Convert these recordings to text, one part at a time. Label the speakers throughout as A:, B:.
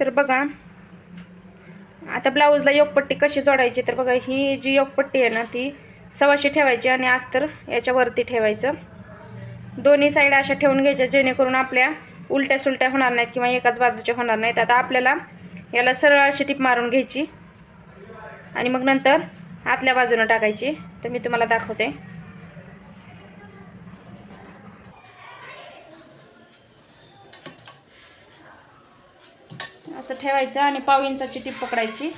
A: तर बघा आता ब्लाऊजला योगपट्टी कशी जोडायची तर बघा ही जी योगपट्टी आहे ना ती सव्वाशे ठेवायची आणि अस्तर याच्यावरती ठेवायचं. दोन्ही साईड अशा ठेवून घ्यायच्या जेणेकरून आपल्या उलट्या सुलट्या होणार नाहीत किंवा एकाच बाजूच्या होणार नाहीत. आता आपल्याला याला सरळ अशी टिप मारून घ्यायची. आणि मग नंतर आतल्या बाजूनं टाकायची. तर मी तुम्हाला दाखवते. असं ठेवायचं आणि पाव इंचाची टीप पकडायची.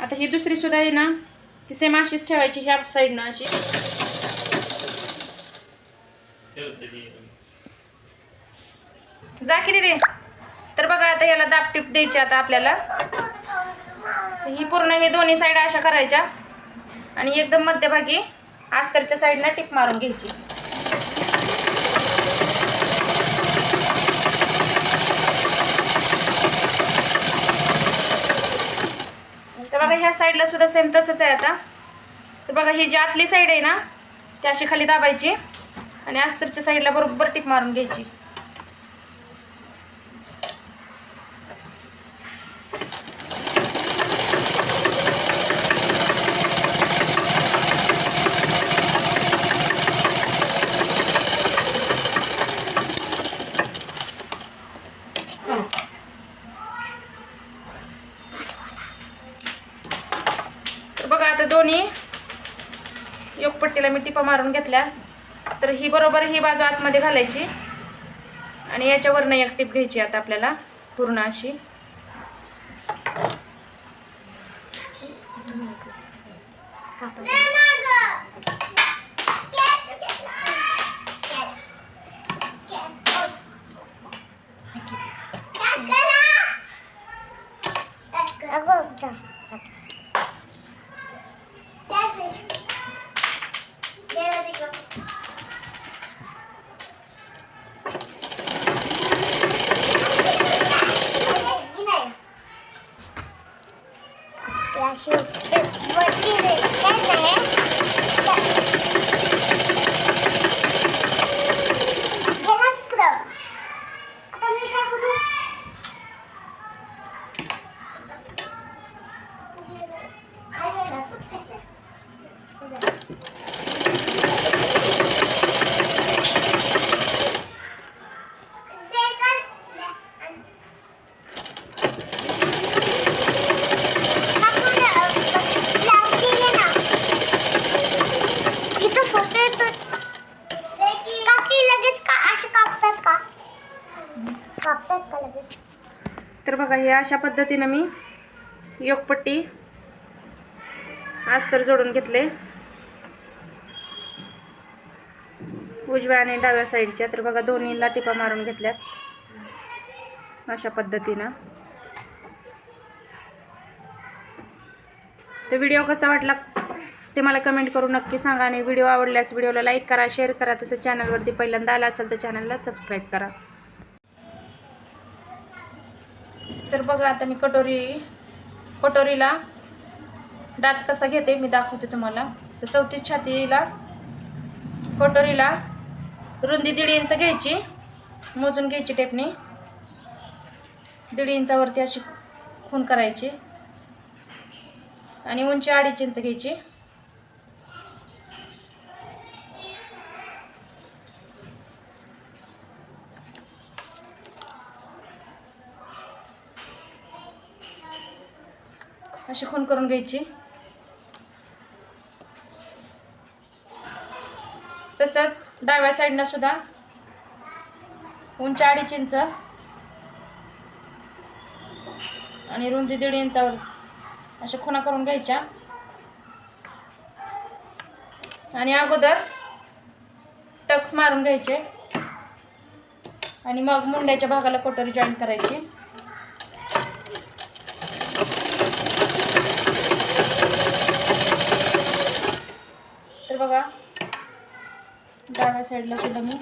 A: आता ही दुसरी सुद्धा आहे ना ती सेम अशीच ठेवायची ह्या साईडनं अशी. जा की दे तर बघा आता याला दाब टिप द्यायची आता आपल्याला. ही पूर्ण हे दोन्ही साईड अशा करायच्या. आणि एकदम मध्यभागी आस्तरच्या साईडला टिप मारून घ्यायची. तर बघा ह्या साईडला सुद्धा सेम तसंच आहे आता. तर बघा ही जी आतली साईड आहे ना ती अशी खाली दाबायची. आणि अस्तरच्या साईडला बरोबर टिप मारून घ्यायची तर बघा आता दोन्ही. योगपट्टीला मी टिपा मारून घेतल्या. तर ही बरोबर ही बाजू आतमध्ये घालायची. आणि याच्यावरनं एक टिप घ्यायची आता आपल्याला पूर्ण अशी.
B: 我弟弟干啥呀？
A: तर बघा हे अशा पद्धतीनं मी योगपट्टी अस्तर जोडून घेतले. उजव्या आणि डाव्या साईडच्या तर बघा दोन्हीला टिपा मारून घेतल्यात. अशा पद्धतीनं. तर व्हिडिओ कसा वाटला ते मला कमेंट करून नक्की सांगा आणि व्हिडिओ आवडल्यास व्हिडिओला लाईक करा शेअर करा. तसं चॅनलवरती पहिल्यांदा आला असेल तर चॅनलला सबस्क्राईब करा. तर बघा आता मी कटोरी कटोरीला डाच कसा घेते मी दाखवते तुम्हाला. तर चौतीस छातीला कटोरीला रुंदी दीड इंच घ्यायची मोजून घ्यायची टेपनी. दीड इंचावरती अशी खून करायची. आणि उंची अडीच इंच घ्यायची. अशी खून करून घ्यायची. तसंच डाव्या साईडनं सुद्धा उंची अडीच इंच आणि रुंदी दीड इंचावर अशा खुणा करून घ्यायच्या. आणि अगोदर टक्स मारून घ्यायचे. आणि मग मुंड्याच्या भागाला कोटरी जॉईन करायची. बघा. डाव्या साईडला सुद्धा मी.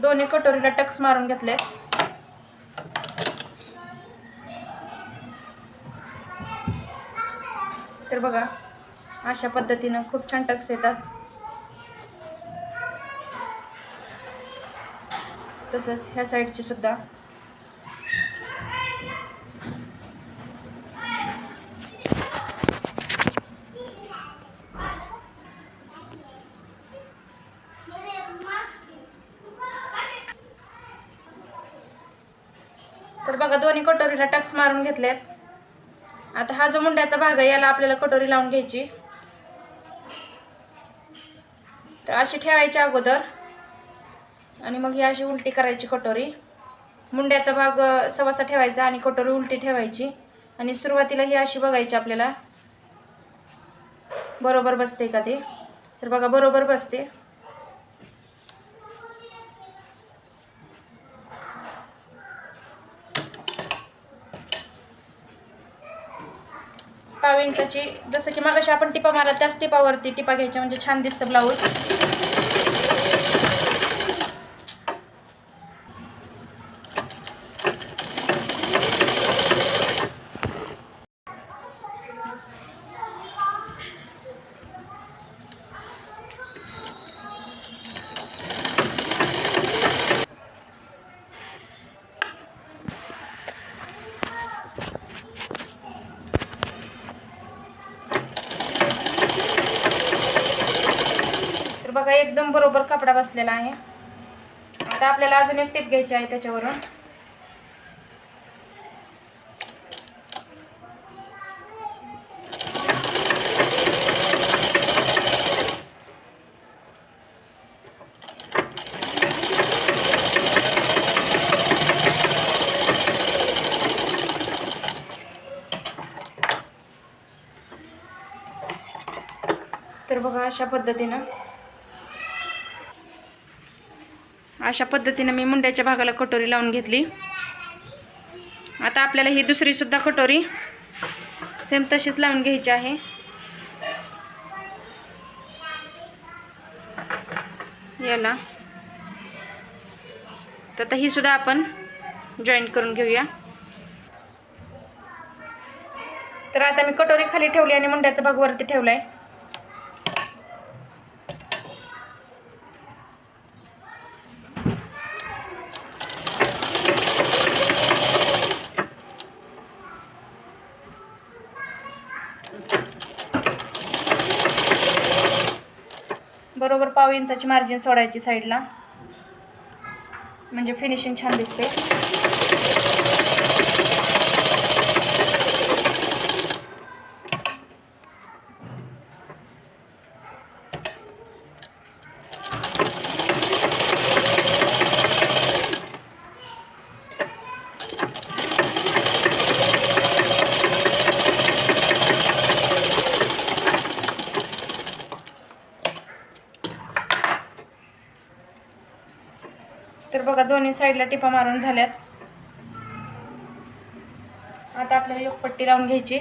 A: दोन्ही कटोरीला टक्स मारून घेतले तर बघा अशा पद्धतीनं खूप छान टक्स येतात. तसंच ह्या साईडची सुद्धा. तर बघा दोन्ही कटोरीला टक्स मारून घेतलेत. आता हा जो मुंड्याचा भाग आहे याला आपल्याला कटोरी लावून घ्यायची. तर अशी ठेवायची अगोदर. आणि मग ही अशी उलटी करायची कटोरी. मुंड्याचा भाग सवासा ठेवायचा आणि कटोरी उलटी ठेवायची. आणि सुरुवातीला ही अशी बघायची आपल्याला. बरोबर बसते का ते? तर बघा बरोबर बसते. पाव इंचाची जसं की मगाशी आपण टिपा मारला त्याच टिपावरती टिपा घ्यायच्या म्हणजे छान दिसतं ब्लाऊज तर बघा एकदम बरोबर कपडा बसलेला आहे. आता आपल्याला अजून एक टिप घ्यायची आहे त्याच्यावरून. तर बघा अशा पद्धतीनं अशा पद्धतीनं मी मुंड्याच्या भागाला कटोरी लावून घेतली. आता आपल्याला ही दुसरीसुद्धा कटोरी सेम तशीच लावून घ्यायची आहे. याला. तर आता ही सुद्धा आपण जॉईन करून घेऊया. तर आता मी कटोरी खाली ठेवली आणि मुंड्याचा भाग वरती ठेवलाय. बरोबर पाव इंचाची मार्जिन सोडायची साईडला म्हणजे फिनिशिंग छान दिसते. बघा दोन्ही साईडला टिपा मारून झाल्यात. आता आपल्याला एक पट्टी लावून घ्यायची.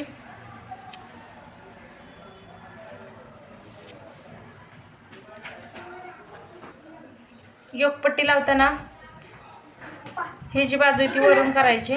A: योगपट्टी लावताना ही जी बाजू आहे ती वरून करायची.